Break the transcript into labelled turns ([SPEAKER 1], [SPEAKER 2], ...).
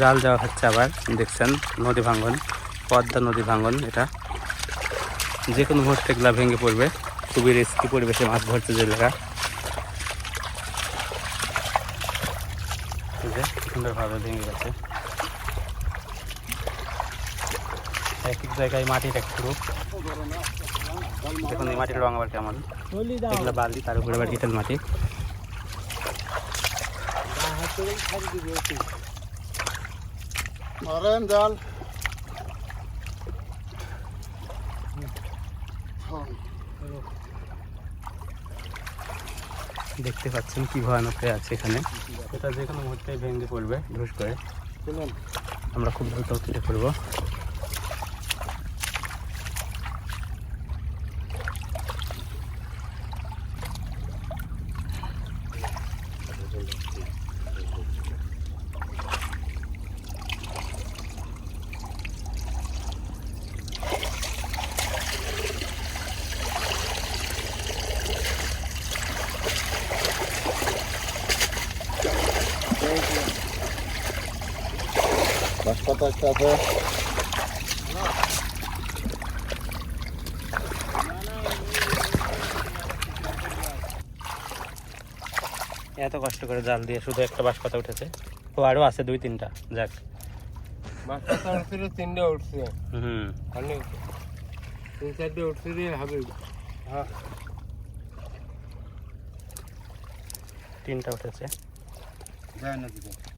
[SPEAKER 1] জাল দেওয়া হচ্ছে আবার, দেখছেন, নদী ভাঙ্গন, পদ্মা নদী ভাঙ্গন এটা। যে কোনো মুহূর্তে এগুলা ভেঙে পড়বে, খুবই রিস্কি পরিবেশে মাছ ধরছে যে সুন্দরভাবে ভেঙে গেছে। এক এক জায়গায় মাটির এক রূপ। দেখুন এই মাটির রং আবার কেমন। এগুলো বালি তার উপরে আবার ইটেল মাটি।
[SPEAKER 2] মারেন জাল
[SPEAKER 1] দেখতে পাচ্ছেন কি ভয়ানক হয়ে আছে এখানে। এটা যে কোনো মুহূর্তে ভেঙে পড়বে ধুস করে। আমরা খুব দ্রুত কেটে পড়ব।
[SPEAKER 2] বাস পাতা একটা আছে।
[SPEAKER 1] এত কষ্ট করে জাল দিয়ে শুধু একটা বাঁশ পাতা উঠেছে। তো আরও আছে দুই তিনটা যাক।
[SPEAKER 3] উঠছিল তিনটে উঠছে।
[SPEAKER 1] হুম।
[SPEAKER 3] অনেক তিন চারটে উঠছে দিয়ে হবে। হ্যাঁ
[SPEAKER 1] তিনটা উঠেছে।
[SPEAKER 2] যায় না দিকে